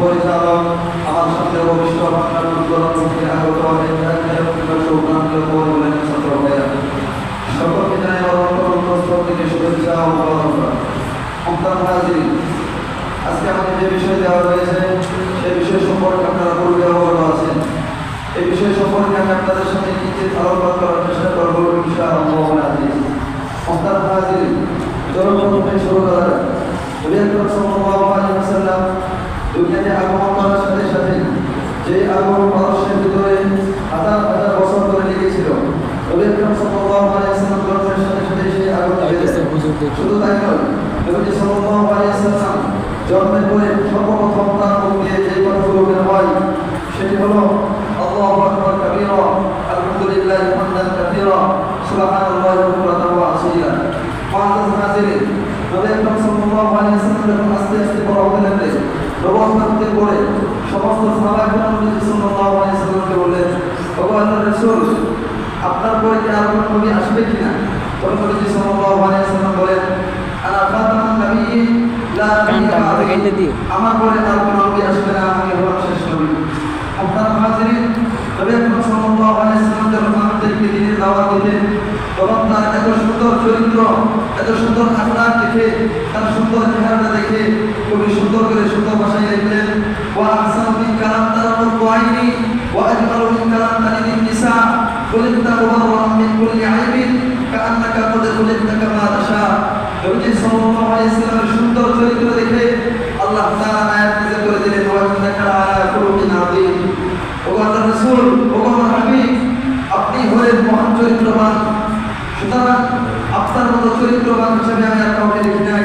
পরিচালক আমার মুক্তার বিষয় বিষয় সম্পর্কে আপনারা পূর্বে এই বিষয় সম্পর্কে আপনাদের সাথে কিছু আলোচনা করার চেষ্টা করব ইনশাআল্লাহ আজিজ মুক্তার হাজির। জনপ্রথমে শুরু করা যাক। নবী দুনিয়াতে আগমন করার সাথে সাথে যে আগমন মানুষের ভিতরে হাজার হাজার বছর ধরে লেগেছিল নবী সাল্লাল্লাহু আলাইহি ওয়াসাল্লাম জন্মের সাথে সাথে সেই আগমন বেড়ে শুধু তাই নয় নবী সাল্লাল্লাহু আলাইহি ওয়াসাল্লাম জন্মের পরে সর্বপ্রথম তার মুখ দিয়ে যে কথাগুলো বের হয় সেটি হলো আল্লাহু আকবার কাবীরা আলহামদুলিল্লাহি হামদান কাসীরা সুবহানাল্লাহি ওয়া আসীলা মুআজ্জাজ নাজিরিন নবী আকরাম সাল্লাল্লাহু আলাইহি ওয়াসাল্লাম যখন আস্তে আস্তে বড় হতে লাগলেন করে সমস্ত সাহাবাহিসাল্লামকে বললেন ভগবান রসুল আপনার পরে কি আর কোনো নবী আসবে কিনা? তখন সাল্লাম বলেন আমার পরে আর কোনো নবী আসবে না আমি হলাম শেষ নবী। আপনার হাজির তবে এখন সাল্লাহ আলাইসাল্লাম যখন মানুষদেরকে দিনের দাওয়া দিলেন তখন তার এত সুন্দর চরিত্র এত সুন্দর আপনার দেখে তার সুন্দর চেহারাটা দেখে খুবই সুন্দর করে সুন্দর ভাষায় লিখলেন সুন্দর চরিত্র দেখে আল্লাহ তাআলা আয়াত নাযিল করে দিলেন ওয়া ইন্নাকা আলা খুলুকিন আযীম ও আল্লাহর রাসূল ও আমার হাবিব আপনি হলেন মহান চরিত্রবান সুতরাং আপনার মতো চরিত্রবান হিসেবে আমি আর কাউকে দেখি নাই।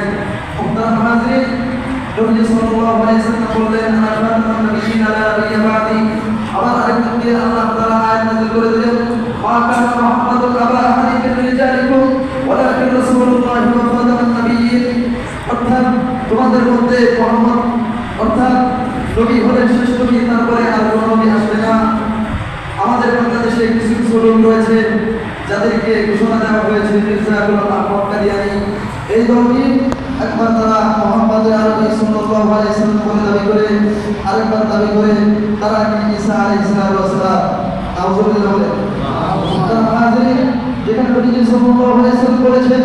মুহতারাম হাজির নবী সাল্লাল্লাহু আলাইহি ওয়াসাল্লাম বললেন, আনা খাতামুন নবিয়্যিন আলা নাবিয়্যি আবার আরেকজন দিয়ে আল্লাহ তাআলা আয়াত নাযিল করে দিলেন, মা কানা মুহাম্মাদুন আবা আহাদিন রিজালিকুম, ওয়ালাকিন রাসূলুল্লাহি ওয়া খাতামুন নবিয়্যিন অর্থাৎ তোমাদের মধ্যে মুহাম্মদ, অর্থাৎ নবী হলেন শেষ নবী, তারপরে আর কোনো নবী আসবে না। আমাদের বাংলাদেশে কিছু কিছু রয়েছে। যাদেরকে ঘোষণা দেওয়া হয়েছে এই দলটি একবার তারা মোহাম্মদ সাল্লাম বলে দাবি করে, আরেকবার দাবি করে তারা ঈসা আলাইহিস সালাম নাউজুবিল্লাহ বলে। যেখানে নবী সাল্লাল্লাহু আলাইহি সাল্লাম বলেছেন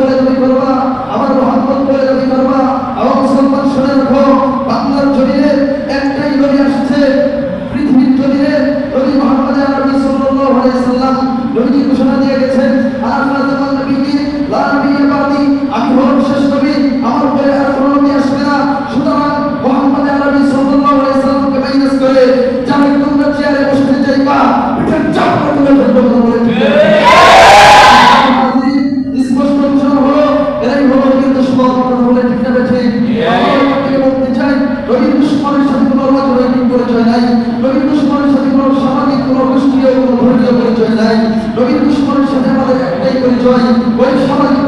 বলে দাবি করবা মোহাম্মদ বলে করবা আমার শুনে রাখো, বাংলার জমিনে 저는 원래 사람이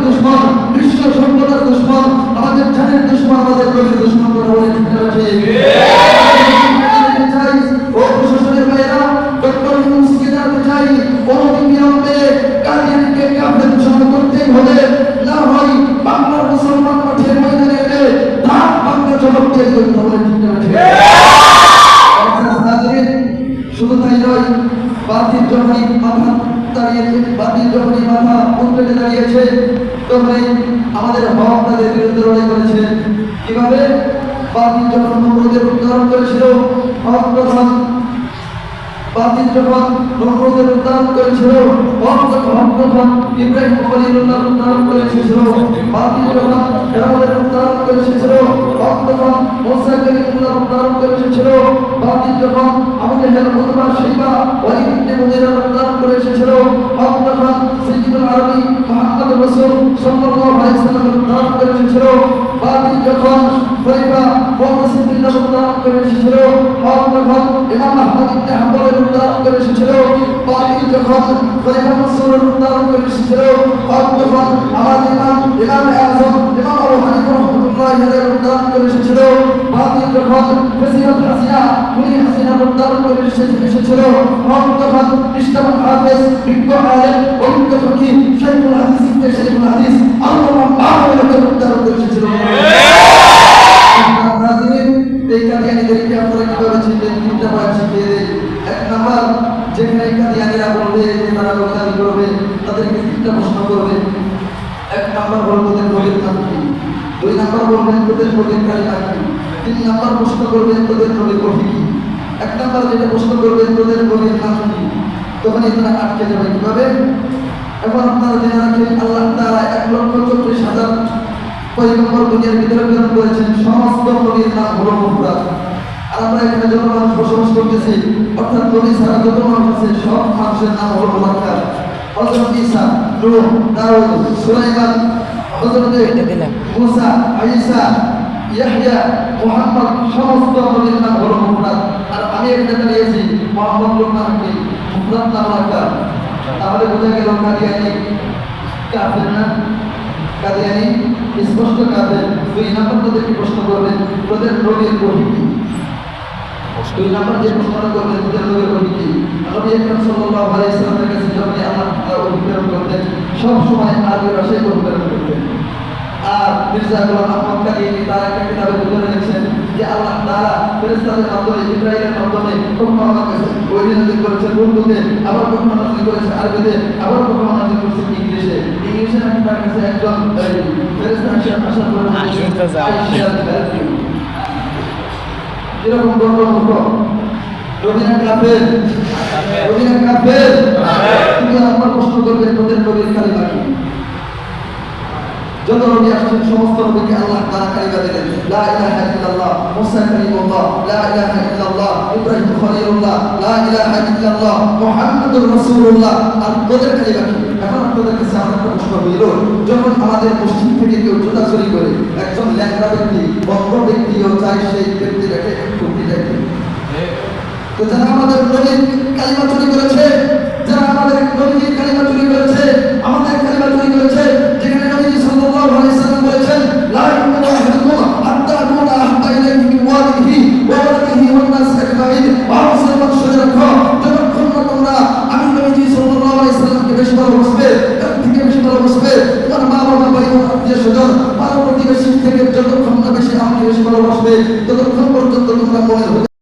দাঁড়িয়েছে তখনই আমাদের হক তাদের বিরুদ্ধে লড়াই করেছে কীভাবে বাতিল যখন নমরুদের উদ্ধারণ করেছিল হক বাতিল যখন নমরুদের উদ্ধারণ করেছিল হক হক যখন ইব্রাহিম খলিলুল্লাহ উদ্ধারণ করে বাতিল যখন ফেরাউনের উদ্ধারণ করে এসেছিল হক কলিমুল্লাহ উদ্ধারণ করে বাতিল যখন আমাদের হেল মুতবা শিবা ওয়ালিদ মুগীরা উদ্ধারণ করে এসেছিল। হক যখন সাইয়্যিদুল আরবি মুহাম্মদ রাসূল সাল্লাল্লাহু আলাইহি ওয়াসাল্লাম উদ্ধারণ করে এসেছিল। বাতিল যখন খলিফা মুহাম্মদ বিল্লাহ উদ্ধারণ করে এসেছিল। হক যখন ইমাম আহমদ ইবনে হাম্বলের উদ্ধারণ করে এসেছিল। বাতিল যখন খলিফা মানসুরের উদ্ধারণ করে এসেছিল। হক আমাদের ইমাম ইমাম আযম ইমাম বাতিল যখন হাসিনা খুনি হাসিনা উদ্ধারণ করে এসেছিল। হক ইসলাম হাফেজ, বিজ্ঞ আলেম, অভিজ্ঞ ফকির শাইখুল হাদিস, ইবনে হাদিস, আল্লামা মাহমুদকে উদ্ধারণ করে এসেছিল। এই কাদিয়ানিদেরকে আপনারা কীভাবে চিনবেন তিনটা পয়েন্ট শিখিয়ে দেয় এক নাম্বার, যেখানে কাদিয়ানিরা বলবে যে তারা লোকালি করবে, তাদেরকে তিনটা প্রশ্ন করবে। এক নাম্বার হল তোদের নবীর নাম দুই নাম্বার বলবেন তোদের নবীর কালিমা কি? তিন নাম্বার প্রশ্ন করবেন তোদের নবীর কফি কি? এক নাম্বার যেটা প্রশ্ন করবেন তোদের নবীর নাম কি? তখন এখানে আটকে যাবে কীভাবে? এখন আপনারা জেনে রাখেন আল্লাহ তাআলা এক লক্ষ চব্বিশ হাজার পয়গম্বর দুনিয়ার ভিতরে প্রেরণ করেছেন। সমস্ত নবীর নাম হলো মুফরাদ। আর আমরা এখানে যত মানুষ বসবাস করতেছি অর্থাৎ নবী ছাড়া যত মানুষ আছে সব মানুষের নাম হলো মুলাক্কার হযরত ঈসা নূহ দাউদ সুলাইমান হযরত মুসা ঈসা ইয়াহইয়া মুহাম্মদ সমস্ত নবীর নাম হলো মুফরাদ। আর আমি এখানে দাঁড়িয়েছি মুহাম্মদ নাম কি মুফরাদ নাম মুলাক্কার তাহলে বোঝা গেল কাদিয়ানি। কাফের না? কাদিয়ানি স্পষ্ট কাফের। দুই নাম্বার তাদেরকে প্রশ্ন করবেন, তোদের বহি কি দুই নাম্বার যে প্রশ্নটা করবেন, তোদের বহি কি নবী আকরাম সাল্লাল্লাহু আলাইহি সাল্লামের কাছে যখন আল্লাহ তাআলা করতেন সব সময় আরবি ভাষায় করতেন। আর মির্জা গোলাম আহমদ কাদিয়ানি তার একটা কিতাবে তুলে রেখেছেন যে আল্লাহ তাআলা ফেরেশতাদের মাধ্যমে ইব্রাহিমের মাধ্যমে কখনো আমার কাছে ওহী করেছেন উর্দুতে আবার কখনো নাযিল করেছেন আরবিতে আবার কখনো নাযিল করেছেন ইংলিশে। ইংলিশে নাকি তার কাছে একজন ফেরেশতা আসে আসার পরে এরকম বড় মূর্খ রবিনা কাফের। রবিনা কাফের। তুমি আমার প্রশ্ন করবে তোদের নবীর কালিমা কি? যত নবী আসছেন, সমস্ত নবীকে আল্লাহ তাআলা কালিমা দিলেন যখন আমাদের মসজিদ থেকে কেউ জুতা করে, একজন ল্যাংড়া ব্যক্তি বন্ধ ব্যক্তিও চাই সেই ব্যক্তিটাকে একটু তো যারা আমাদের কালিমা চুরি করেছে, যারা আমাদের কালিমা